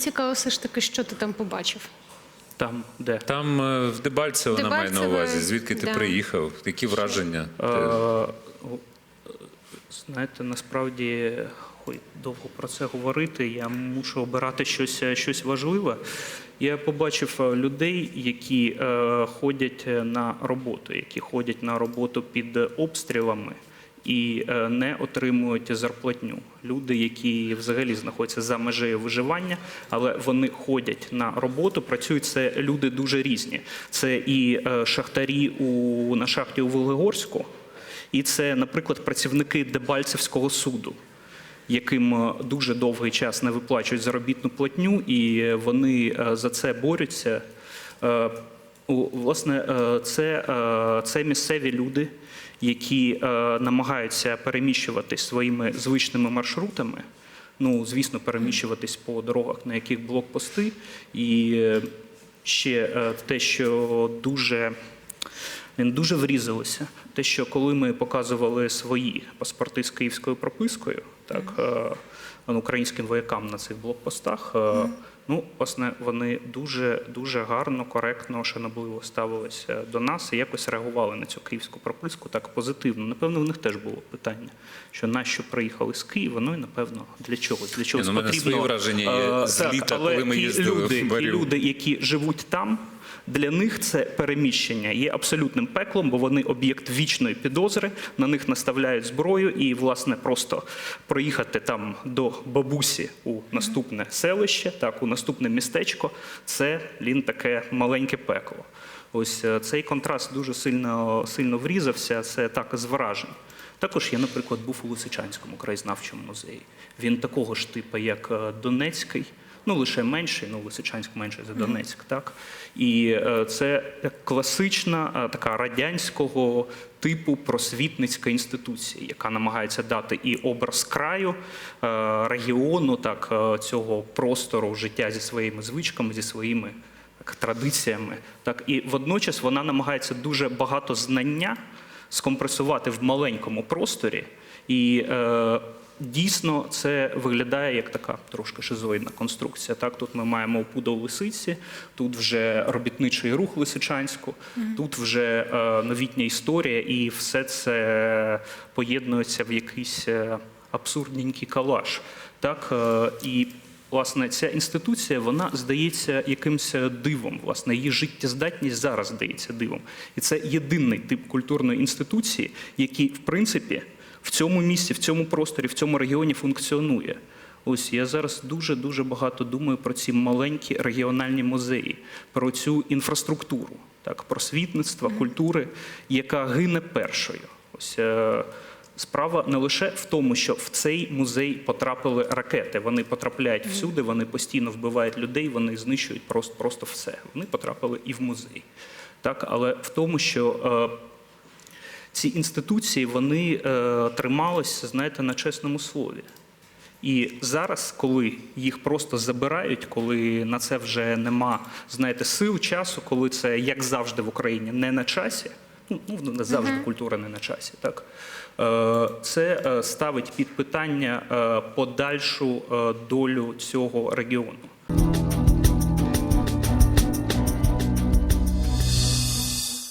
цікаво, все ж таки, що ти там побачив. Там, де? Там е, в Дебальцево вона має на Дебальцеве, увазі. Звідки ти да. приїхав? Які враження? Е, Знаєте, насправді ой, довго про це говорити. Я мушу обирати щось, щось важливе. Я побачив е, людей, які е, ходять на роботу, які ходять на роботу під обстрілами і е, не отримують зарплатню. Люди, які взагалі знаходяться за межею виживання, але вони ходять на роботу, працюють. Це люди дуже різні. Це і е, шахтарі у, на шахті у Волгогорську, і це, наприклад, працівники Дебальцевського суду, яким е, дуже довгий час не виплачують заробітну платню, і вони за це борються. Власне, е, це, е, це місцеві люди, які е, намагаються переміщуватись своїми звичними маршрутами. Ну, звісно, переміщуватись по дорогах, на яких блокпости. І ще те, що дуже він дуже врізалося. Те, що коли ми показували свої паспорти з київською пропискою, так е, українським воякам на цих блокпостах, е, ну власне вони дуже дуже гарно, коректно, шанобливо ставилися до нас і якось реагували на цю київську прописку так позитивно. Напевно, в них теж було питання, що нащо приїхали з Києва, ну і напевно для чогось. Для чогось ну, в мене потрібно свої враження є е, з літа, коли ми їздили люди, ті Маріуполь. люди, які живуть там, для них це переміщення є абсолютним пеклом, бо вони об'єкт вічної підозри, на них наставляють зброю, і власне просто проїхати там до бабусі у наступне селище, так у наступне містечко, це лін таке маленьке пекло. Ось е, цей контраст дуже сильно сильно врізався. Це так з вражень. Також я, наприклад, був у Лисичанському краєзнавчому музеї. Він такого ж типу, як е, Донецький, ну лише менший, ну Лисичанськ менше за Донецьк, так і е, це класична е, така радянського типу просвітницька інституція, яка намагається дати і образ краю, е, регіону, так цього простору життя зі своїми звичками, зі своїми так, традиціями. Так і водночас вона намагається дуже багато знання скомпресувати в маленькому просторі. І е, дійсно це виглядає як така трошки шизоїдна конструкція. Так, тут ми маємо опудо в лисиці, тут вже робітничий рух Лисичанську, тут вже е, новітня історія, і все це поєднується в якийсь е, абсурдненький калаш. Так, е, і Власне, ця інституція, вона здається якимось дивом. Власне, її життєздатність зараз здається дивом. І це єдиний тип культурної інституції, який, в принципі, в цьому місці, в цьому просторі, в цьому регіоні функціонує. Ось я зараз дуже дуже багато думаю про ці маленькі регіональні музеї, про цю інфраструктуру, так, просвітництва, культури, яка гине першою. Ось е, Справа не лише в тому, що в цей музей потрапили ракети. Вони потрапляють всюди, вони постійно вбивають людей, вони знищують просто, просто все. Вони потрапили і в музей. Так, але в тому, що е, ці інституції вони е, трималися, знаєте, на чесному слові. І зараз, коли їх просто забирають, коли на це вже нема, знаєте, сил, часу, коли це як завжди в Україні не на часі. Ну, ну не завжди культура не на часі, так Е, це е, ставить під питання е, подальшу долю цього регіону.